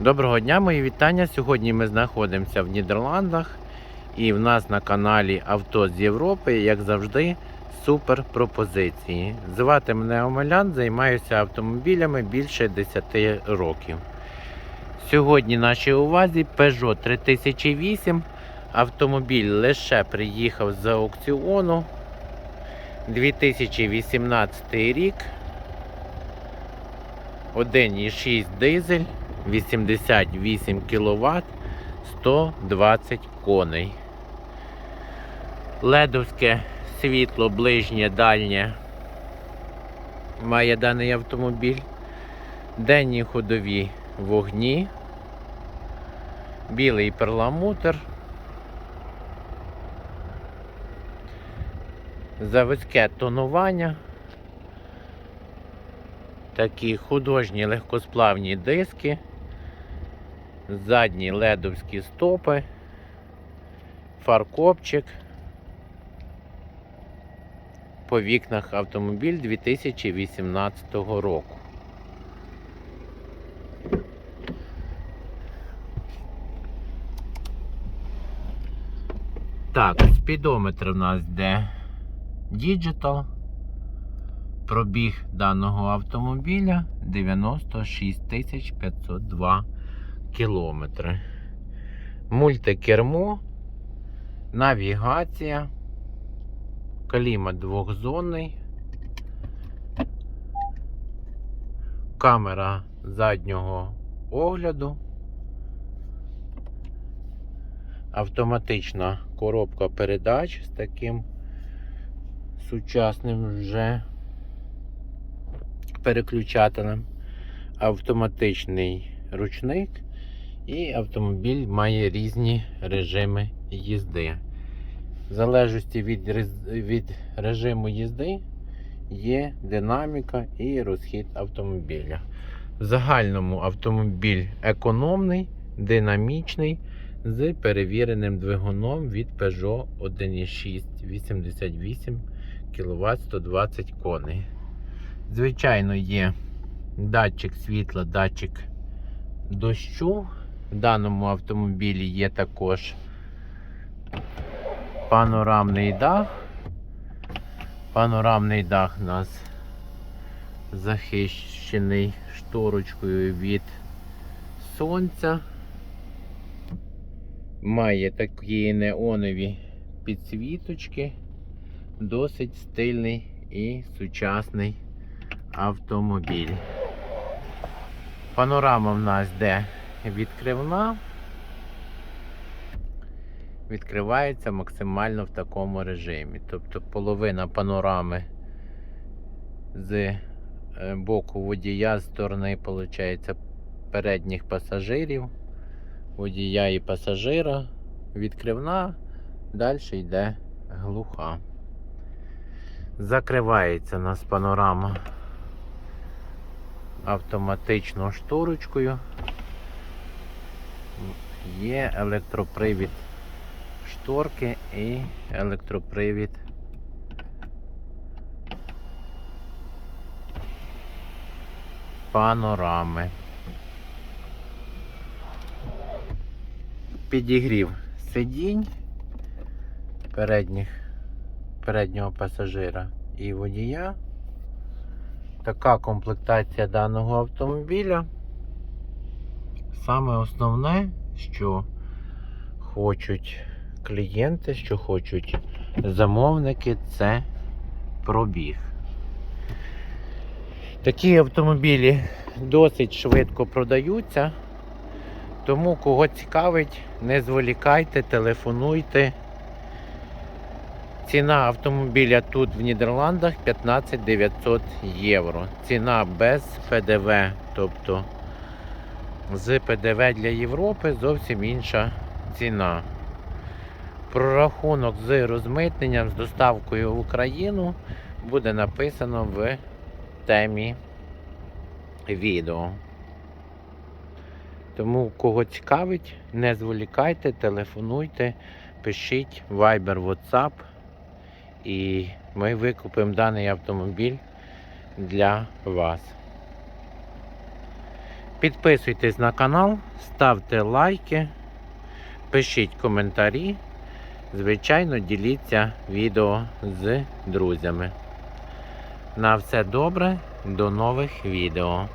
Доброго дня, мої вітання. Сьогодні ми знаходимося в Нідерландах і в нас на каналі Авто з Європи, як завжди, супер пропозиції. Звати мене Омелян, займаюся автомобілями більше 10 років. Сьогодні нашій увазі Peugeot 3008. Автомобіль лише приїхав з аукціону. 2018 рік. 1,6 дизель. 88 кВт, 120 коней. Ледовське світло ближнє, дальнє має даний автомобіль. Денні ходові вогні, білий перламутр. Заводське тонування. Такі художні легкосплавні диски задні ледовські стопи, фаркопчик. По вікнах автомобіль 2018 року. Так, спідометр в нас йде Digital. Пробіг даного автомобіля 96 502 кілометри. Мультикермо, навігація, клімат двохзонний, камера заднього огляду, автоматична коробка передач з таким сучасним вже переключателем, автоматичний ручник. І автомобіль має різні режими їзди. В залежності від, від режиму їзди є динаміка і розхід автомобіля. В загальному автомобіль економний, динамічний, з перевіреним двигуном від Peugeot 1.6 88 кВт 120 коней. Звичайно, є датчик світла, датчик дощу. В даному автомобілі є також панорамний дах. Панорамний дах у нас захищений шторочкою від сонця. Має такі неонові підсвіточки. Досить стильний і сучасний автомобіль. Панорама в нас де відкривна. Відкривається максимально в такому режимі. Тобто половина панорами з е, боку водія, з сторони, виходить, передніх пасажирів, водія і пасажира. Відкривна, далі йде глуха. Закривається у нас панорама автоматичною шторочкою. Є електропривід шторки і електропривід панорами. Підігрів сидінь передніх, переднього пасажира і водія. Така комплектація даного автомобіля. Саме основне, що хочуть клієнти, що хочуть замовники, це пробіг. Такі автомобілі досить швидко продаються, тому кого цікавить, не зволікайте, телефонуйте. Ціна автомобіля тут в Нідерландах 15 900 євро. Ціна без ПДВ, тобто з ПДВ для Європи зовсім інша ціна. Прорахунок з розмитненням, з доставкою в Україну буде написано в темі відео. Тому кого цікавить, не зволікайте, телефонуйте, пишіть Viber, WhatsApp і ми викупимо даний автомобіль для вас. Підписуйтесь на канал, ставте лайки, пишіть коментарі. Звичайно, діліться відео з друзями. На все добре, до нових відео.